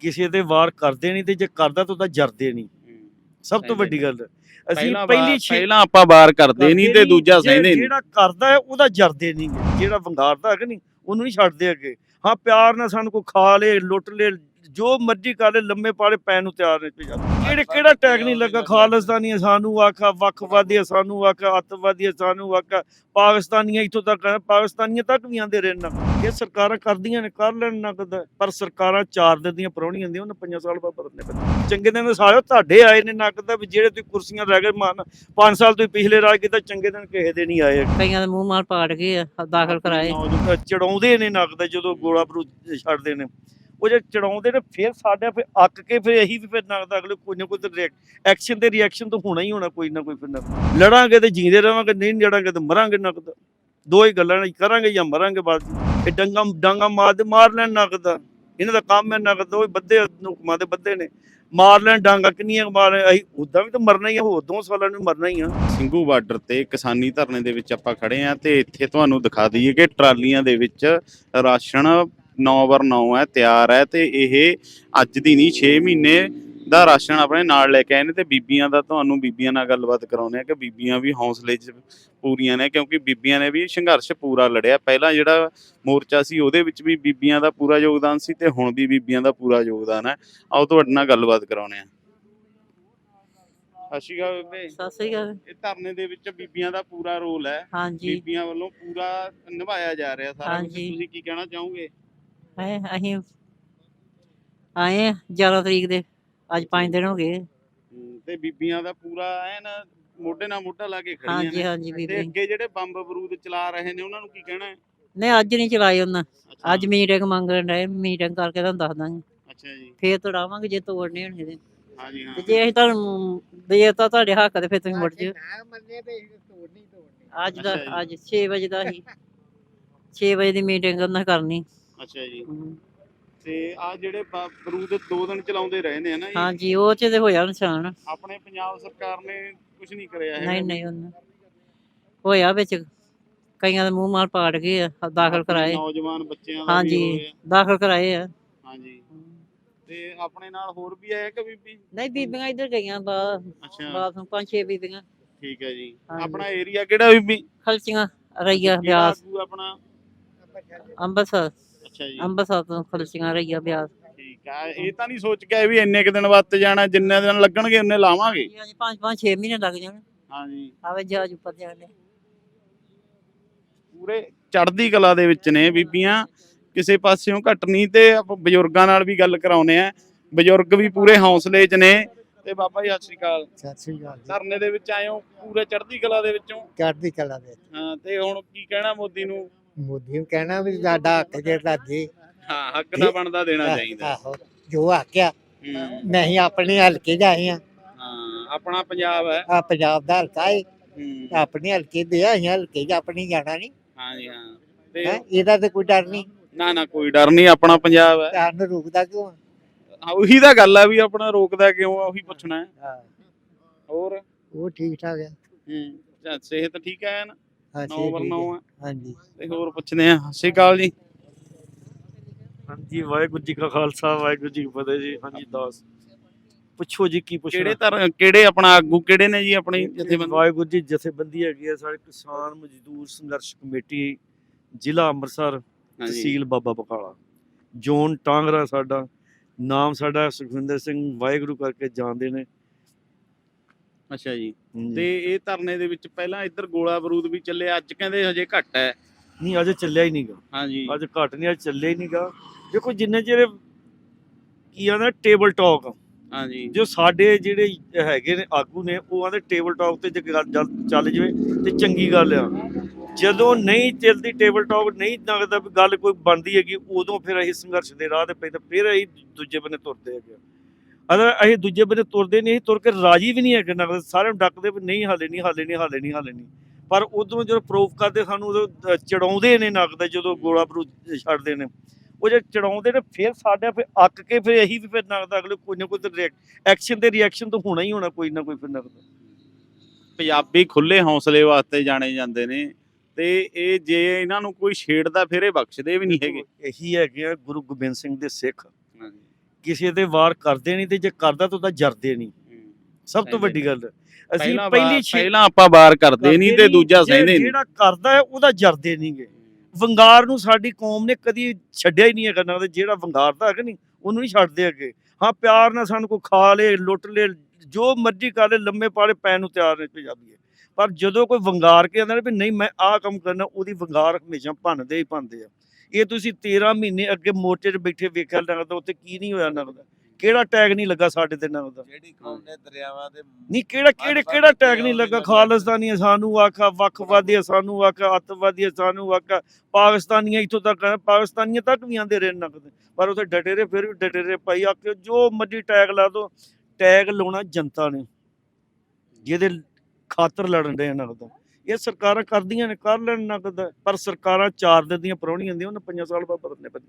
ਕਿਸੇ ਤੇ ਵਾਰ ਕਰਦੇ ਨਹੀਂ ਤੇ ਜੇ ਕਰਦਾ ਤਾਂ ਉਹਦਾ ਜਰਦੇ ਨਹੀਂ। ਸਭ ਤੋਂ ਵੱਡੀ ਗੱਲ। ਅਸੀਂ ਪਹਿਲਾਂ ਪਹਿਲੀ ਆਪਾਂ ਬਾਰ ਕਰਦੇ ਨਹੀਂ ਤੇ ਦੂਜਾ ਸਹਿੰਦੇ ਨਹੀਂ। ਜਿਹੜਾ ਕਰਦਾ ਹੈ ਉਹਦਾ ਜਰਦੇ ਨਹੀਂ। ਜਿਹੜਾ ਵੰਗਾਰਦਾ ਹੈ ਕਿ ਨਹੀਂ ਉਹਨੂੰ ਨਹੀਂ ਛੱਡਦੇ ਅੱਗੇ। ਹਾਂ ਪਿਆਰ ਨਾਲ ਸਾਨੂੰ ਕੋਈ ਖਾ ਲੇ ਲੁੱਟ ਲੇ ਜੋ ਮਰਜ਼ੀ ਕਰ ਲੈ ਲੰਮੇ ਪਾਲੇ ਪੈਣ ਨੂੰ ਤਿਆਰ ਨੇ ਕਿਹੜੇ ਕਿਹੜਾ ਟੈਗ ਨਹੀਂ ਲੱਗਾ? ਖਾਲਿਸਤਾਨੀ ਸਾਨੂੰ ਆਖਾ ਵੱਖਵਾਦੀ ਸਾਨੂੰ ਆਖਾ ਅੱਤਵਾਦੀ ਸਾਨੂੰ ਆਖਾ ਪਾਕਿਸਤਾਨੀਆਂ ਇੱਥੋਂ ਤੱਕ ਪਾਕਿਸਤਾਨੀਆਂ ਤੱਕ ਵੀ ਆਂਦੇ ਰਹੇ ਨਾ। ਇਹ ਸਰਕਾਰਾਂ ਕਰਦੀਆਂ ਨੇ ਕਰ ਲੈਣ ਨਕਦ ਪਰ ਸਰਕਾਰਾਂ ਚਾਰ ਦਿਨ ਦੀਆਂ ਪਰੌਣੀਆਂ ਹੁੰਦੀਆਂ ਉਹਨਾਂ ਪੰਜਾਂ ਸਾਲ ਬਾਅਦ ਬਦਲਨੇ ਪੈਂਦੇ ਚੰਗੇ ਦਿਨ ਸਾਰੇ ਤੁਹਾਡੇ ਆਏ ਨੇ ਨਕਦ ਵੀ ਜਿਹੜੇ ਤੁਸੀਂ ਕੁਰਸੀਆਂ ਰਹਿ ਗਏ ਮਾਨ 5 ਸਾਲ ਤੁਸੀਂ ਪਿਛਲੇ ਰਾਜ ਕੀਤਾ ਚੰਗੇ ਦਿਨ ਕਿਸੇ ਦੇ ਨਹੀਂ ਆਏ। ਕਈਆਂ ਦੇ ਮੂੰਹ ਮਾਰ ਪਾੜ ਗਏ ਆ ਦਾਖਲ ਕਰਾਏ। ਚੜਾਉਂਦੇ ਨੇ ਨਕਦ ਜਦੋਂ ਗੋਲਾ ਬਰੂਦ ਛੱਡਦੇ ਨੇ। ਉਹ ਜੇ ਚੜਾਉਂਦੇ ਨੇ, ਫਿਰ ਸਾਡੇ ਫਿਰ ਅੱਕ ਕੇ ਫਿਰ ਇਹੀ ਵੀ ਫਿਰ ਨਕਦ ਅਗਲੇ ਕੋਈ ਨਾ ਕੋਈ ਐਕਸ਼ਨ ਤੇ ਰਿਐਕਸ਼ਨ ਤਾਂ ਹੋਣਾ ਹੀ ਹੋਣਾ ਕੋਈ ਨਾ ਕੋਈ ਫਿਰ ਲੜਾਂਗੇ ਤੇ ਜੀਂਦੇ ਰਵਾਂਗੇ ਨਹੀਂ ਲੜਾਂਗੇ ਤੇ ਮਰਾਂਗੇ ਨਕਦ ਦੋ ਹੀ ਗੱਲਾਂ ਨੇ, ਕਰਾਂਗੇ ਜਾਂ ਮਰਾਂਗੇ ਬਾਅਦ ਇਹ ਡੰਗਾ, ਡਾਂਗਾ ਮਾਰ ਦੇ, ਮਾਰ ਲੈਣ ਨਕਦ ਇਹਨਾਂ ਦਾ ਕੰਮ ਹੈ ਨਕਦ ਉਹ ਬੱਦੇ ਹੁਕਮਾਂ ਦੇ ਬੱਦੇ ਨੇ। ਮਾਰ ਲੈਣ ਡਾਂਗਾ ਕਿੰਨੀਆਂ ਕੁ ਮਾਰ ਅਸੀਂ ਉਦਾਂ ਵੀ ਤਾਂ ਮਰਨਾ ਹੀ ਆ, ਹੋਰ ਦੋ ਸਾਲਾਂ ਨੂੰ ਮਰਨਾ ਹੀ ਆ। ਸਿੰਘੂ ਬਾਰਡਰ ਤੇ ਕਿਸਾਨੀ ਧਰਨੇ ਦੇ ਵਿੱਚ ਆਪਾਂ ਖੜੇ ਆ ਤੇ ਇੱਥੇ ਤੁਹਾਨੂੰ ਦਿਖਾ ਦਈਏ ਕਿ ਟਰਾਲੀਆਂ ਦੇ ਵਿੱਚ ਰਾਸ਼ਨ 9 ਬਰ 9 ਹੈ ਤਿਆਰ ਹੈ ਤੇ ਇਹ ਅੱਜ ਦੀ ਨਹੀਂ 6 ਮਹੀਨੇ ਦਾ ਰਾਸ਼ਨ ਆਪਣੇ ਨਾਲ ਲੈ ਕੇ ਆਏ ਨੇ ਤੇ ਬੀਬੀਆਂ ਦਾ ਤੁਹਾਨੂੰ ਬੀਬੀਆਂ ਨਾਲ ਗੱਲਬਾਤ ਕਰਾਉਂਦੇ ਆ ਕਿ ਬੀਬੀਆਂ ਵੀ ਹੌਸਲੇ 'ਚ ਪੂਰੀਆਂ ਨੇ ਕਿਉਂਕਿ ਬੀਬੀਆਂ ਨੇ ਵੀ ਸੰਘਰਸ਼ ਪੂਰਾ ਲੜਿਆ। ਪਹਿਲਾਂ ਜਿਹੜਾ ਮੋਰਚਾ ਸੀ ਉਹਦੇ ਵਿੱਚ ਵੀ ਬੀਬੀਆਂ ਦਾ ਪੂਰਾ ਯੋਗਦਾਨ ਸੀ ਤੇ ਹੁਣ ਵੀ ਬੀਬੀਆਂ ਦਾ ਪੂਰਾ ਯੋਗਦਾਨ ਹੈ। ਆਓ ਤੁਹਾਡੇ ਨਾਲ ਗੱਲਬਾਤ ਕਰਾਉਂਦੇ ਆ ਸਤਿ ਸ਼੍ਰੀ ਅਕਾਲ ਬੇਬੇ। ਸਤਿ ਸ੍ਰੀ ਅਕਾਲ। ਇਹ ਧਰਨੇ ਦੇ ਵਿੱਚ ਬੀਬੀਆਂ ਦਾ ਪੂਰਾ ਰੋਲ ਹੈ। ਬੀਬੀਆਂ ਵੱਲੋਂ ਪੂਰਾ ਨਿਭਾਇਆ ਜਾ ਰਿਹਾ ਸਾਰਾ ਕੁਝ। ਤੁਸੀਂ ਕੀ ਕਹਿਣਾ ਚਾਹੋਗੇ? ਹੈ ਅਸੀਂ ਆਏ ਆ 11 ਤਰੀਕ ਦੇ ਅੱਜ 5 ਦਿਨ ਹੋ ਗਏ। ਤੇ ਬੀਬੀਆਂ ਦਾ ਪੂਰਾ ਐਨ ਮੋਢੇ ਨਾਲ ਮੋਢਾ ਲਾ ਕੇ ਖੜੀਆਂ ਹਾਂਜੀ ਨੇ। ਹਾਂਜੀ ਤੇ ਬੀਬੀ। ਅੱਗੇ ਜਿਹੜੇ ਬੰਬ ਬਰੂਦ ਚਲਾ ਰਹੇ ਨੇ ਉਹਨਾਂ ਨੂੰ ਕੀ ਕਹਿਣਾ ਹੈ? ਨਹੀਂ ਅੱਜ ਨਹੀਂ ਚਲਾਏ ਉਹਨਾਂ। ਅੱਛਾ, ਅੱਜ ਮੀਟਿੰਗ ਮੰਗਣ ਡਏ ਮੀਟਿੰਗ ਕਰਕੇ ਤੁਹਾਨੂੰ ਦੱਸ ਦਾਂਗੇ। ਅੱਛਾ ਜੀ। ਫੇਰ ਤੋੜਾਵਾਂਗੇ ਜੇ ਤੋੜਨੇ ਹੋਣਗੇ ਤੇ। ਹਾਂਜੀ ਹਾਂ। ਤੇ ਜੇ ਅਸੀਂ ਤੁਹਾਨੂੰ ਦੇ ਤਾਂ ਤੁਹਾਡੇ ਹੱਕ ਤੇ ਫਿਰ ਤੁਸੀਂ ਮੁੜ ਜਿਓ ਅੱਜ ਦਾ ਅੱਛਾ ਜੀ। ਅੱਜ 6 ਵਜੇ ਦਾ ਹੀ 6 ਵਜੇ ਦੀ ਮੀਟਿੰਗ ਉਹਨਾਂ ਕਰਨੀ। ਅੱਛਾ ਜੀ। ਹਮ, ਤੇ ਆ ਜਿਹੜੇ ਬ- ਬਰੂਦ ਦੋ ਦਿਨ ਚਲਾਉਂਦੇ ਰਹੇ ਨੇ ਹਨਾ ਜੀ ਹਾਂਜੀ ਉਹ ਚ ਤੇ ਹੋਇਆ ਨੁਕਸਾਨ ਆਪਣੇ ਪੰਜਾਬ ਸਰਕਾਰ ਨੇ ਕੁਝ ਨਹੀਂ ਕਰਿਆ ਹੈਗਾ। ਨਹੀਂ ਨਹੀਂ ਉਹਨਾਂ। ਹੋਇਆ ਵਿੱਚ ਕਈਆਂ ਦੇ ਮੂੰਹ ਮਾਰ ਪਾੜ ਗਏ ਆ ਦਾਖਲ ਕਰਾਏ। ਨੌਜਵਾਨ ਬੱਚਿਆਂ ਦਾ ਵੀ ਹਾਂਜੀ ਹੋਇਆ। ਦਾਖਲ ਕਰਾਏ ਆ। ਹਾਂਜੀ। ਤੇ ਆਪਣੇ ਨਾਲ ਹੋਰ ਵੀ ਆਇਆ ਕਿ ਬੀਬੀ ਨਹੀਂ ਬੀਬੀਆਂ ਇੱਧਰ ਗਈਆਂ ਬਾ ਅੱਛਾ। ਬਾਥਰੂਮ ਪੰਜ ਛੇ ਬੀਬੀਆਂ। ਠੀਕ ਹੈ ਜੀ। ਹਾਂਜੀ। ਆਪਣਾ ਏਰੀਆ ਕਿਹੜਾ ਬੀਬੀ? ਖਲਚੀਆਂ ਰਈਆ ਕਿਹੜਾ ਬਿਆਸ। ਆਗੂ ਆਪਣਾ? ਅੰਮ੍ਰਿਤਸਰ ਅੱਛਾ ਜੀ। ਅੰਮ੍ਰਿਤਸਰ ਤੋਂ ਖਲਚੀਆਂ ਰਈਆ ਬਿਆਸ ਠੀਕ ਆ ਇਹ ਤਾਂ ਨਹੀਂ ਸੋਚ ਕੇ ਆਏ ਵੀ ਇੰਨੇ ਕੁ ਦਿਨ ਵੱਤ ਜਾਣਾ ਜਿੰਨੇ ਦਿਨ ਲੱਗਣਗੇ ਉਹਨੇ ਲਾਵਾਂਗੇ। ਹਾਂਜੀ ਪੰਜ ਪੰਜ ਛੇ ਮਹੀਨੇ ਲੱਗ ਜਾਣ। ਹਾਂਜੀ। ਆਵੇ ਜਹਾਜ਼ ਉੱਪਰ ਜਾਣੇ ਪੂਰੇ ਚੜ੍ਹਦੀ ਕਲਾ ਦੇ ਵਿੱਚ ਨੇ ਬੀਬੀਆਂ। ਕਿਸੇ ਪਾਸਿਓਂ ਘੱਟ ਨਹੀਂ ਤੇ ਆਪਾਂ ਬਜ਼ੁਰਗਾਂ ਨਾਲ ਵੀ ਗੱਲ ਕਰਾਉਨੇ ਆ। ਬਜ਼ੁਰਗ ਵੀ ਪੂਰੇ ਹੌਸਲੇ 'ਚ ਨੇ। ਤੇ ਬਾਬਾ ਜੀ ਸਤਿ ਸ਼੍ਰੀ ਅਕਾਲ। ਸਤਿ ਸ੍ਰੀ ਅਕਾਲ ਜੀ। ਧਰਨੇ ਦੇ ਵਿੱਚ ਆਏ ਹੋ ਪੂਰੇ ਚੜ੍ਹਦੀ ਕਲਾ ਦੇ ਵਿੱਚੋਂ? ਚੜ੍ਹਦੀ ਕਲਾ ਦੇ ਹਾਂ ਤੇ ਹੁਣ ਕੀ ਕਹਿਣਾ ਮੋਦੀ ਨੂੰ? ਮੋਦੀ ਨੂੰ ਕਹਿਣਾ ਵੀ ਸਾਡਾ ਹੱਕ ਜਿਹੜਾ ਦੇ ਹਾਂ ਹੱਕ ਦਾ ਬਣਦਾ ਦੇਣਾ ਚਾਹੀਦਾ। ਆਹੋ ਜੋ ਆਖਿਆ ਹੂੰ, ਮੈਂ ਹੀ ਆਪਣੇ ਹਲਕੇ ਜਾਏ ਆ ਹਾਂ। ਆਪਣਾ ਪੰਜਾਬ ਹੈ। ਆ ਪੰਜਾਬ ਦਾ ਹਲਕਾ ਹੈ ਹੂੰ, ਆਪਣੇ ਹਲਕੇ ਦੇ ਆ ਅਸੀਂ ਹਲਕੇ 'ਚ ਆਪਣੀ ਜਾਣਾ ਨਹੀਂ ਹਾਂਜੀ ਹਾਂ। ਤੇ ਹੈ ਇਹਦਾ ਤੇ ਕੋਈ ਡਰ ਨਹੀਂ ਨਾ ਨਾ ਕੋਈ ਡਰ ਨਹੀਂ ਆਪਣਾ ਪੰਜਾਬ ਹੈ। ਸਾਨੂੰ ਰੁਕਦਾ ਕਿਉਂ ਆ? ਹਾਂ, ਉਹੀ ਤਾਂ ਗੱਲ ਆ ਵੀ ਆਪਣਾ ਰੋਕਦਾ ਕਿਉਂ ਆ ਉਹੀ ਪੁੱਛਣਾ ਹੈ। ਹਾਂ। ਹੋਰ? ਉਹ ਠੀਕ ਠਾਕ ਹੈ ਹੂੰ ਸਿਹਤ ਠੀਕ ਹੈ ਨਾ ਹਾਂ ਨੌ ਠੀਕ ਵਰ ਠੀਕ ਨੌ ਹੈ। ਆ ਹਾਂਜੀ। ਤੇ ਹੋਰ ਪੁੱਛਦੇ ਆ ਸਤਿ ਸ਼੍ਰੀ ਅਕਾਲ ਜੀ। ਹਾਂਜੀ ਵਾਹਿਗੁਰੂ ਜੀ ਕਾ ਖਾਲਸਾ ਵਾਹਿਗੁਰੂ ਜੀ ਕੀ ਫਤਿਹ ਜੀ। ਹਾਂਜੀ ਦਾਸ। ਪੁੱਛੋ ਜੀ ਕੀ ਪੁੱਛਣਾ? ਕਿਹੜੇ ਧਰ ਕਿਹੜੇ ਆਪਣਾ ਆਗੂ ਕਿਹੜੇ ਨੇ ਜੀ ਆਪਣੀ ਜਥੇਬੰਦੀ? ਵਾਹਿਗੁਰੂ ਜੀ ਜਥੇਬੰਦੀ ਹੈਗੀ ਹੈ ਸਾਡੇ ਕਿਸਾਨ ਮਜ਼ਦੂਰ ਸੰਘਰਸ਼ ਕਮੇਟੀ ਜ਼ਿਲ੍ਹਾ ਅੰਮ੍ਰਿਤਸਰ ਤਹਿਸੀਲ ਬਾਬਾ ਬਕਾਲਾ। ਜ਼ੋਨ ਟਾਂਗਰਾ ਸਾਡਾ ਨਾਮ ਸਾਡਾ ਸੁਖਵਿੰਦਰ ਸਿੰਘ ਵਾਹਿਗੁਰੂ ਕਰਕੇ ਜਾਣਦੇ ਨੇ। ਅੱਛਾ ਜੀ। ਤੇ ਇਹ ਧਰਨੇ ਦੇ ਵਿੱਚ ਪਹਿਲਾਂ ਇੱਧਰ ਗੋਲਾ ਬਰੂਦ ਵੀ ਚੱਲੇ ਅੱਜ ਕਹਿੰਦੇ ਹਜੇ ਘੱਟ ਹੈ। ਨਹੀਂ ਅਜੇ ਚੱਲਿਆ ਹੀ ਨਹੀਂਗਾ। ਹਾਂਜੀ। ਅੱਜ ਘਟ ਨਹੀਂ ਅੱਜ ਚੱਲਿਆ ਹੀ ਨਹੀਂਗਾ। ਦੇਖੋ ਜਿੰਨੇ ਜਿਹੜੇ ਕੀ ਆਂਦਾ ਟੇਬਲ ਟਾਕ ਹਾਂਜੀ। ਜੋ ਸਾਡੇ ਜਿਹੜੇ ਹੈਗੇ ਨੇ ਆਗੂ ਨੇ ਉਹ ਆਂਦੇ ਟੇਬਲ ਟਾਕ ਤੇ ਜੇ ਗੱਲ ਚੱਲ- ਚੱਲ ਜਵੇ ਤੇ ਚੰਗੀ ਗੱਲ ਆ। ਜਦੋਂ ਨਹੀਂ ਚੱਲਦੀ ਟੇਬਲ ਟਾਕ ਨਹੀਂ ਲੱਗਦਾ ਵੀ ਗੱਲ ਕੋਈ ਬਣਦੀ ਹੈਗੀ ਉਦੋਂ ਫਿਰ ਅਸੀਂ ਸੰਘਰਸ਼ ਦੇ ਰਾਹ ਤੇ ਪੈਂਦੇ ਫਿਰ ਅਸੀਂ ਦੂਜੇ ਬੰਨੇ ਤੁਰਦੇ ਹੈਗੇ ਅਗਰ ਅਸੀਂ ਦੂਜੇ ਬੰਨੇ ਤੁਰਦੇ ਨਹੀਂ ਅਸੀਂ ਤੁਰ ਕੇ ਰਾਜੀ ਵੀ ਨਹੀਂ ਹੈਗੇ ਨਗਦ ਸਾਰਿਆਂ ਨੂੰ ਡੱਕਦੇ ਵੀ ਨਹੀਂ ਹਾਲੇ ਨਹੀਂ ਹਾਲੇ ਨਹੀਂ ਹਾਲੇ ਨਹੀਂ ਹਾਲੇ ਨਹੀਂ। ਪਰ ਉਦੋਂ ਜਦੋਂ ਪ੍ਰੂਫ ਕਰਦੇ ਸਾਨੂੰ ਉਦੋਂ ਚੜਾਉਂਦੇ ਨੇ ਨਗਦ ਜਦੋਂ ਗੋਲਾ ਬਰੂ ਛੱਡਦੇ ਨੇ। ਉਹ ਜੇ ਚੜਾਉਂਦੇ ਨੇ ਫਿਰ ਸਾਡੇ ਫਿਰ ਅੱਕ ਕੇ ਫਿਰ ਇਹੀ ਵੀ ਫਿਰ ਨਗਦ ਅਗਲੇ ਕੋਈ ਨਾ ਕੋਈ ਐਕਸ਼ਨ ਤੇ ਰਿਐਕਸ਼ਨ ਤਾਂ ਹੋਣਾ ਹੀ ਹੋਣਾ ਕੋਈ ਨਾ ਕੋਈ ਫਿਰ ਨਗਦ ਪੰਜਾਬੀ ਖੁੱਲੇ ਹੌਸਲੇ ਵਾਸਤੇ ਜਾਣੇ ਜਾਂਦੇ ਨੇ ਤੇ ਇਹ ਜੇ ਇਹਨਾਂ ਨੂੰ ਕੋਈ ਛੇੜਦਾ ਫਿਰ ਇਹ ਬਖਸ਼ਦੇ ਵੀ ਨਹੀਂ ਹੈਗੇ। ਇਹੀ ਹੈਗੇ ਆ ਗੁਰੂ ਗੋਬਿੰਦ ਸਿੰਘ ਦੇ ਸਿੱਖ। ਕਿਸੇ ਤੇ ਵਾਰ ਕਰਦੇ ਨਹੀਂ ਤੇ ਜੇ ਕਰਦਾ ਤਾਂ ਉਹਦਾ ਜਰਦੇ ਨਹੀਂ। ਸਭ ਤੋਂ ਵੱਡੀ ਗੱਲ ਅਸੀਂ ਪਹਿਲਾਂ ਪਹਿਲੀ ਵਾਰ- ਆਪਾਂ ਬਾਰ ਕਰਦੇ ਨਹੀਂ ਤੇ ਦੂਜਾ ਸਹਿੰਦੇ ਨਹੀਂ। ਜਿਹੜਾ ਕਰਦਾ ਹੈ ਉਹਦਾ ਜਰਦੇ ਨਹੀਂਗੇ ਵੰਗਾਰ ਨੂੰ ਸਾਡੀ ਕੌਮ ਨੇ ਕਦੀ ਛੱਡਿਆ ਹੀ ਨਹੀਂ ਹੈਗਾ ਨਾ ਤੇ ਜਿਹੜਾ ਵੰਗਾਰਦਾ ਹੈਗਾ ਨਹੀਂ ਉਹਨੂੰ ਨਹੀਂ ਛੱਡਦੇ ਅੱਗੇ ਹਾਂ ਪਿਆਰ ਨਾਲ ਸਾਨੂੰ ਕੋਈ ਖਾ ਲੇ ਲੁੱਟ ਲੇ ਜੋ ਮਰਜ਼ੀ ਕਰ ਲੇ ਲੰਮੇ ਪਾਲੇ ਪੈਣ ਨੂੰ ਤਿਆਰ ਨੇ ਪੰਜਾਬੀ ਪਰ ਜਦੋਂ ਕੋਈ ਵੰਗਾਰ ਕੇ ਆਂਦਾ ਵੀ ਨਹੀਂ ਮੈਂ ਆਹ ਕੰਮ ਕਰਨਾ ਉਹਦੀ ਵੰਗਾਰ ਹਮੇਸ਼ਾ ਭੰਨਦੇ ਹੀ ਭੰਨਦੇ ਆ। ਇਹ ਤੁਸੀਂ 13 ਮਹੀਨੇ ਅੱਗੇ ਮੋਰਚੇ 'ਚ ਬੈਠੇ ਵੇਖਿਆ ਲੱਗਦਾ ਉੱਥੇ ਕੀ ਨਹੀਂ ਹੋਇਆ ਲੱਗਦਾ ਕਿਹੜਾ ਟੈਗ ਨਹੀਂ ਲੱਗਾ ਸਾਡੇ ਤੇ ਲੱਗਦਾ ਜਿਹੜੀ ਕੌਮ ਨੇ ਦਰਿਆਵਾਂ ਦੇ ਨਹੀਂ ਕਿਹੜਾ ਕਿਹੜੇ ਕਿਹੜਾ ਟੈਗ ਨਹੀਂ ਲੱਗਾ? ਖਾਲਿਸਤਾਨੀ ਸਾਨੂੰ ਆਖਾ ਵੱਖਵਾਦੀ ਸਾਨੂੰ ਆਖਾ ਅੱਤਵਾਦੀ ਸਾਨੂੰ ਆਖਾ। ਪਾਕਿਸਤਾਨੀਆਂ ਇੱਥੋਂ ਤੱਕ ਪਾਕਿਸਤਾਨੀਆਂ ਤੱਕ ਵੀ ਆਂਦੇ ਰਹੇ ਨਕਦ। ਪਰ ਉੱਥੇ ਡਟੇ ਰਹੇ ਫਿਰ ਵੀ ਡਟੇ ਰਹੇ ਭਾਈ ਆਖੇ ਜੋ ਮਰਜ਼ੀ ਟੈਗ ਲਾ ਦੋ ਟੈਗ ਲਾਉਣਾ ਜਨਤਾ ਨੇ ਜਿਹਦੇ ਖਾਤਰ ਲੜਨ ਦੇ ਨਕਦ। ਇਹ ਸਰਕਾਰਾਂ ਕਰਦੀਆਂ ਨੇ ਕਰ ਲੈਣ ਨਕਦ ਪਰ ਸਰਕਾਰਾਂ ਚਾਰ ਦਿਨ ਦੀਆਂ ਪਰੌਣੀਆਂ ਹੁੰਦੀਆਂ ਉਹਨਾਂ ਪੰਜਾਂ ਸਾਲ ਬਾਅਦ ਬਦਲਨੇ ਪੈਂਦੇ।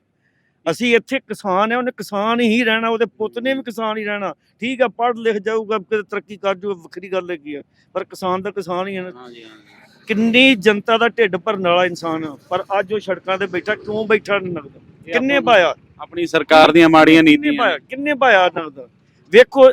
ਅਸੀਂ ਇੱਥੇ ਕਿਸਾਨ ਆ ਉਹਨੇ ਕਿਸਾਨ ਹੀ ਰਹਿਣਾ ਉਹਦੇ ਪੁੱਤ ਨੇ ਵੀ ਕਿਸਾਨ ਹੀ ਰਹਿਣਾ। ਠੀਕ ਆ ਪੜ੍ਹ ਲਿਖ ਜਾਊਗਾ ਕਿਤੇ ਤਰੱਕੀ ਕਰ ਜਾਊਗਾ ਵੱਖਰੀ ਗੱਲ ਹੈਗੀ ਆ ਪਰ ਕਿਸਾਨ ਤਾਂ ਕਿਸਾਨ ਹੀ ਹੈ ਨਾ। ਹਾਂਜੀ ਹਾਂਜੀ। ਕਿੰਨੀ ਜਨਤਾ ਦਾ ਢਿੱਡ ਭਰਨ ਵਾਲਾ ਇਨਸਾਨ ਆ ਪਰ ਅੱਜ ਉਹ ਸੜਕਾਂ ਤੇ ਬੈਠਾ ਕਿਉਂ ਬੈਠਾ ਨਗਦ ਕਿੰਨੇ ਪਾਇਆ? ਆਪਣੀ ਸਰਕਾਰ ਦੀਆਂ ਮਾੜੀਆਂ ਕਿੰਨੇ ਨੀਤੀਆਂ ਪਾਇਆ? ਕਿੰਨੇ ਪਾਇਆ ਨਗਦ ਵੇਖੋ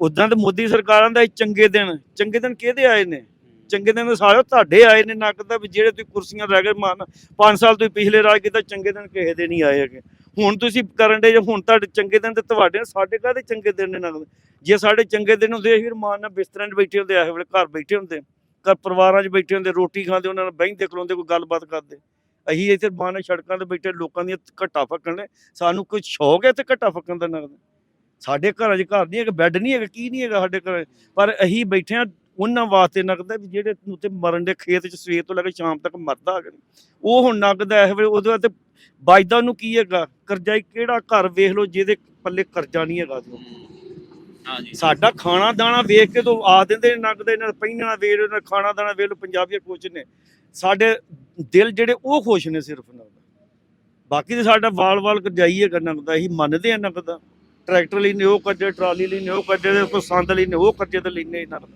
ਉਦਾਂ ਤੇ ਮੋਦੀ ਸਰਕਾਰਾਂ ਦਾ ਚੰਗੇ ਦਿਨ ਚੰਗੇ ਦਿਨ ਕਿਹਦੇ ਆਏ ਨੇ? ਚੰਗੇ ਦਿਨ ਤਾਂ ਸਾਰੇ ਤੁਹਾਡੇ ਆਏ ਨੇ ਨੱਕ ਦਾ ਵੀ ਜਿਹੜੇ ਤੁਸੀਂ ਕੁਰਸੀਆਂ ਰਹਿ ਗਏ, ਮਾਨ 5 ਸਾਲ ਤੁਸੀਂ ਪਿਛਲੇ ਰਾਜ ਕੀਤਾ, ਚੰਗੇ ਦਿਨ ਕਿਸੇ ਦੇ ਨਹੀਂ ਆਏ ਹੈਗੇ। ਹੁਣ ਤੁਸੀਂ ਕਰਨ ਦੇ ਜੇ, ਹੁਣ ਤੁਹਾਡੇ ਚੰਗੇ ਦਿਨ ਤੇ ਤੁਹਾਡੇ ਸਾਡੇ ਕਾਹਦੇ ਚੰਗੇ ਦਿਨ ਨੇ ਨਗਦ ਜੇ ਸਾਡੇ ਚੰਗੇ ਦਿਨ ਹੁੰਦੇ, ਅਸੀਂ ਰਮਾਨ ਨਾਲ ਬਿਸਤਰਿਆਂ 'ਚ ਬੈਠੇ ਹੁੰਦੇ ਆਏ ਵੇਲੇ ਘਰ ਬੈਠੇ ਹੁੰਦੇ, ਘਰ ਪਰਿਵਾਰਾਂ 'ਚ ਬੈਠੇ ਹੁੰਦੇ, ਰੋਟੀ ਖਾਂਦੇ, ਉਹਨਾਂ ਨਾਲ ਬਹਿੰਦੇ, ਖਲੋਂਦੇ, ਕੋਈ ਗੱਲਬਾਤ ਕਰਦੇ। ਅਸੀਂ ਇੱਥੇ ਬਾਹਰ ਸੜਕਾਂ ਤੇ ਬੈਠੇ, ਲੋਕਾਂ ਦੀਆਂ ਘੱਟਾ ਫੱਕਣ ਨੇ, ਸਾਨੂੰ ਕੋਈ ਸ਼ੌਕ ਹੈ ਤੇ ਘੱਟਾ ਫੱਕਣ ਦਾ ਨਗਦ ਸਾਡੇ ਘਰਾਂ 'ਚ ਘਰ ਨਹੀਂ ਹੈਗਾ, ਬੈੱਡ ਨਹੀਂ ਹੈਗਾ, ਕੀ ਨਹੀਂ ਹੈਗਾ ਸਾਡੇ ਘਰ? ਪਰ ਅਸੀਂ ਬੈਠੇ ਆ ਉਹਨਾਂ ਵਾਸਤੇ ਨਗਦਾ ਵੀ ਜਿਹੜੇ ਉੱਤੇ ਮਰਨ ਦੇ ਖੇਤ 'ਚ ਸਵੇਰ ਤੋਂ ਲੈ ਕੇ ਸ਼ਾਮ ਤੱਕ ਮਰਦਾ ਹੈਗਾ। ਉਹ ਹੁਣ ਨਗਦਾ ਇਹ ਵੇਲੇ ਉਹਦੇ ਵਾਸਤੇ ਬਾਜਦਾ ਨੂੰ ਕੀ ਹੈਗਾ? ਕਰਜ਼ਾਈ ਕਿਹੜਾ ਘਰ ਵੇਖ ਲਓ ਜਿਹਦੇ ਪੱਲੇ ਕਰਜ਼ਾ ਨਹੀਂ ਹੈਗਾ ਜੀ ਹਾਂਜੀ। ਸਾਡਾ ਖਾਣਾ ਦਾਣਾ ਵੇਖ ਕੇ ਤੋਂ ਆ ਦਿੰਦੇ ਨੇ ਨਗਦੇ ਨਾਲ ਪਹਿਨਣਾ ਵੇਖ ਨਾਲ ਖਾਣਾ ਦਾਣਾ ਵੇਖ ਲਓ ਪੰਜਾਬੀ ਖੁਸ਼ ਨੇ। ਸਾਡੇ ਦਿਲ ਜਿਹੜੇ ਉਹ ਖੁਸ਼ ਨੇ ਸਿਰਫ ਨਗਦਾ ਬਾਕੀ ਤੇ ਸਾਡਾ ਵਾਲ-ਵਾਲ ਕਰਜਾਈ ਹੈਗਾ ਨਗਦਾ ਅਸੀਂ ਮੰਨਦੇ ਆ ਨਗਦਾ ਟਰੈਕਟਰ ਲਈ ਨੇ ਉਹ ਕਰਜ਼ੇ ਟਰਾਲੀ ਲਈ ਨੇ ਉਹ ਕਰਜ਼ੇ ਕੋਈ ਸੰਦ ਲਈ ਨੇ ਉਹ ਕਰਜ਼ੇ ਤੇ ਲੈਨੇ ਨਗਦ